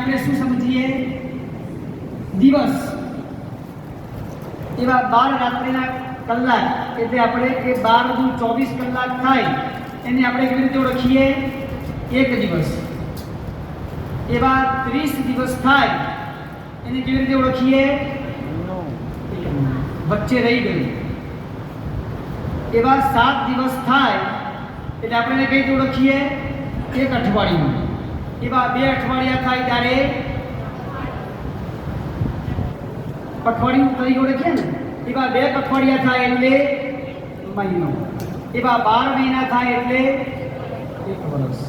આપણે શું સમજીએ? દિવસ. એવા બાર રાત્રિના કલાક એટલે આપણે એ બાર દુ ચોવીસ કલાક થાય, એને આપણે કેવી રીતે ઓળખીએ? એક દિવસ. એવા ત્રીસ દિવસ થાય, એને કેવી રીતે ઓળખીએ? વચ્ચે રહી ગયું. એવા સાત દિવસ થાય, એટલે આપણે કઈ રીતે ઓળખીએ? એક અઠવાડિયું. એવા બે અઠવાડિયા થાય ત્યારે અઠવાડિયું તરીકે ઓળખીએ ને એવા બે અઠવાડિયા થાય એટલે મહિનો. એવા બાર મહિના થાય એટલે એક વર્ષ.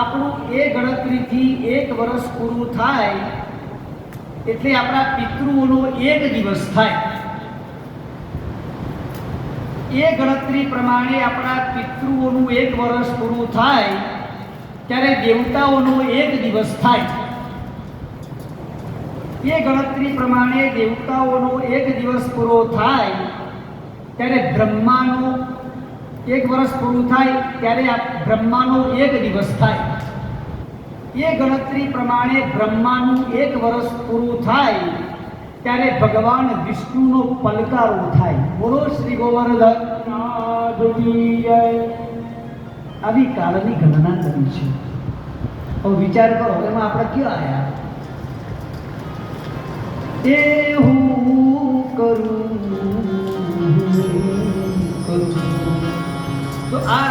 આપણું એ ગણતરીથી એક વર્ષ પૂરું થાય એટલે આપણા પિતૃઓનો એક દિવસ થાય. એ ગણતરી પ્રમાણે આપણા પિતૃઓનું એક વર્ષ પૂરું થાય ત્યારે દેવતાઓનો એક દિવસ થાય. એ ગણતરી પ્રમાણે દેવતાઓનો એક દિવસ પૂરો થાય ત્યારે બ્રહ્માનો એક વર્ષ પૂરું થાય ત્યારે આ બ્રહ્માનો એક દિવસ થાય. એ ગણતરી પ્રમાણે બ્રહ્માનું એક વર્ષ પૂરું થાય ત્યારે ભગવાન વિષ્ણુનો પલકારો થાય. બોલો શ્રી ગોવર્ધન આવી કાળની ગણના કરી છે. હવે વિચાર કરો એમાં આપણે ક્યાં આવ્યા એ હું કરું કરું. તો આ